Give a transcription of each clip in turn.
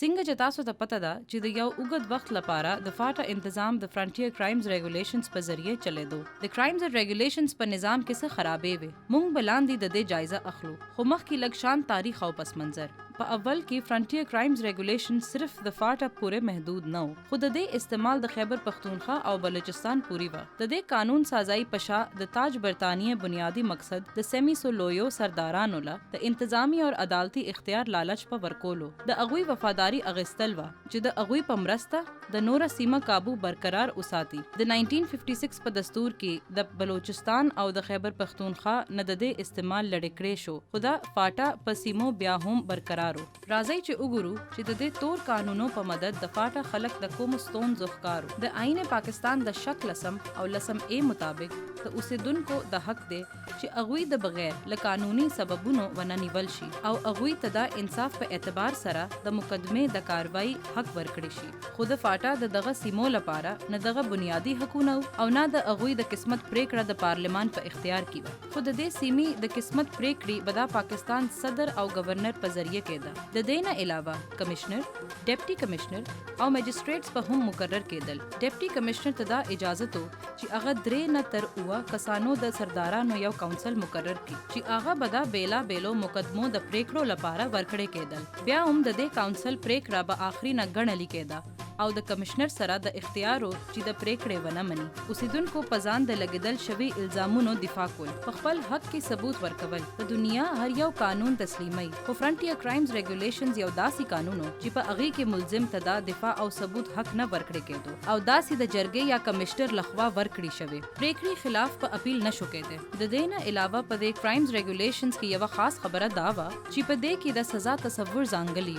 څنګه چې تاسو ته پته ده چې د یو اوږد وخت لپاره د فاټا تنظیم د فرنټیر کرایمز ریګولیشنز په ذریعه چلیدو د کرایمز اینڈ ریګولیشنز په نظام کې څه خرابې وي مونږ بلاندې د دې جایزه اخلو خو مخکې لږ شان تاریخ او پس منظر په اول کې فرنټیر کرایمز ریګولیشن صرف د فاټا پورې محدود نه و خو د دې استعمال د خیبر پختونخوا او بلوچستان پوری و د دې قانون سازای پشا د تاج برطانیه بنیادی مقصد د سیمی سولویو سردارانو له د انتظامی او عدالتي اختیار لالچ په ورکولو د اغوی وفاداری اغستل و چې د اغوی په مرسته د نوره سیمه قابو برقرار وساتي د 1956 په دستور کې د بلوچستان او د خیبر پختونخوا نه د استعمال لړ کړې شو خدا فاټا په سیمو بیا هم برقرار ښکارو راځي چې وګورو چې د دې تور قانونو په مدد د فاټا خلک د کوم ستون ځخکارو د آئین پاکستان د شک لسم او لسم ا مطابق د اوسیدونکو د حق دی چې اغوی د بغیر ل قانوني سببونو ونه نیول شي او اغوی ته د انصاف په اعتبار سره د مقدمه د کاروایی حق ورکړي شي. خود فاټا د دغه سیمو لپاره نه دغه بنیادی حقونه او نه د اغوی د قسمت پریکړه د پارلمان په اختیار کې و خود د سیمې د قسمت پریکړې بدا پاکستان صدر او گورنر په ذریعه کې کېده د دې نه علاوه کمشنر ډیپټي کمشنر او میجستریټس په هم مقرر کېدل ډیپټي کمشنر ته دا اجازه تو چې هغه درې نه تر اوه کسانو د سردارانو یو کونسل مقرر کړي چې هغه بدا بیلا بیلو مقدمو د پریکړو لپاره ورکړې کېدل بیا هم د دې کونسل پریکړه به آخري نه غنلې کېده او د کمشنر سره د اختیارو چې د پریکړې ونه مني. اوسیدونکو په ځان د لګیدل شوی الزامونو دفاع کول. په خپل حق کې ثبوت ورکول. د دنیا هر یو قانون تسلیمي خو فرنټیر کرایمز ریګولیشنز یو داسې قانونو چې په هغه کې ملزم ته د دفاع او ثبوت حق نه ورکړي کېدو او داسې د جرګې یا کمشنر لخوا ورکړي شوی پریکړې خلاف په اپیل نشو کېده د دې نه علاوه په دې کرایمز ریګولیشنز کې یو خاص خبره دا و چې په دې کې د سزا تصور ځانګلی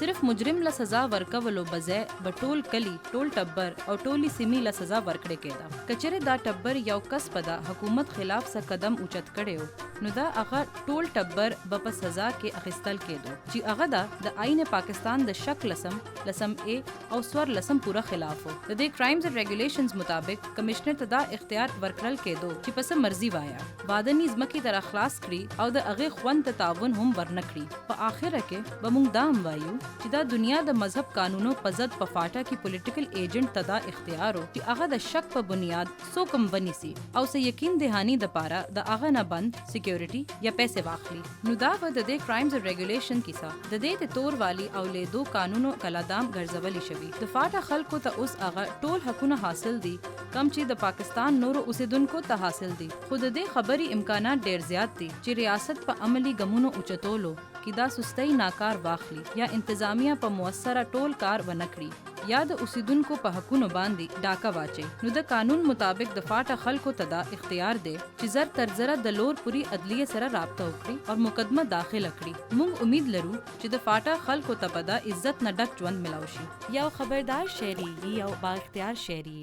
صرف مجرم له سزا ورکولو بځای ټول کلی ټول ټبر او ټولي سیمې له سزا ورکړې کېده کچره دا ټبر یو کس پدا حکومت خلاف څه قدم اوچت کړي نو دا هغه ټول ټبر به په سزا کې اخیستل کېدو چې هغه دا د آئین پاکستان د شک لسم لسم ا او سور لسم پورا خلاف وو د دې کرایمز اینڈ ریګولیشنز مطابق کمشنر ته دا اختیار ورکړل کېدو چې پس مرزي وایا وادنی ځمکې تر اخلاص کړي او د هغه خوند تعاون هم ورنکړي په اخره کې به موږ دا وایو چې دا دنیا د مذهب قانونو په ضد په فاټا کې پولیټیکل ایجنټ تدا اختیار او چې هغه د شک په بنیاد سو کم بنی سي او سه یقین دهانی د پاره د هغه نه بند سکیورټي یا پیسې واخلي نو دا به د دې کرایمز ریګولیشن کیسه د دې ته تور والی او له دو قانونو کلادام ګرځولې شوی۔ د فاټا خلکو ته اوس هغه ټول حقونه حاصل دي کم چې د پاکستان نورو اوسیدونکو ته حاصل دي خود دې خبري امکانات ډیر زیات دي چې ریاست په عملی ګمونو اوچتولو کې دا سستۍ ناکار واخلي یا انتظامیه په موثره ټول کار ونکړي یا د اوسیدونکو په حقونو باندې ډاکا واچي. نو د قانون مطابق د فاټا خلکو ته دا اختیار دی چې زر تر زره د لور پوری عدلیه سره رابطه وکړي او مقدمه داخله کړي. موږ امید لرو چې د فاټا خلکو ته په دا عزت نه ډک ژوند ملاوي شي. یو خبردار شهري یو با اختیار شهري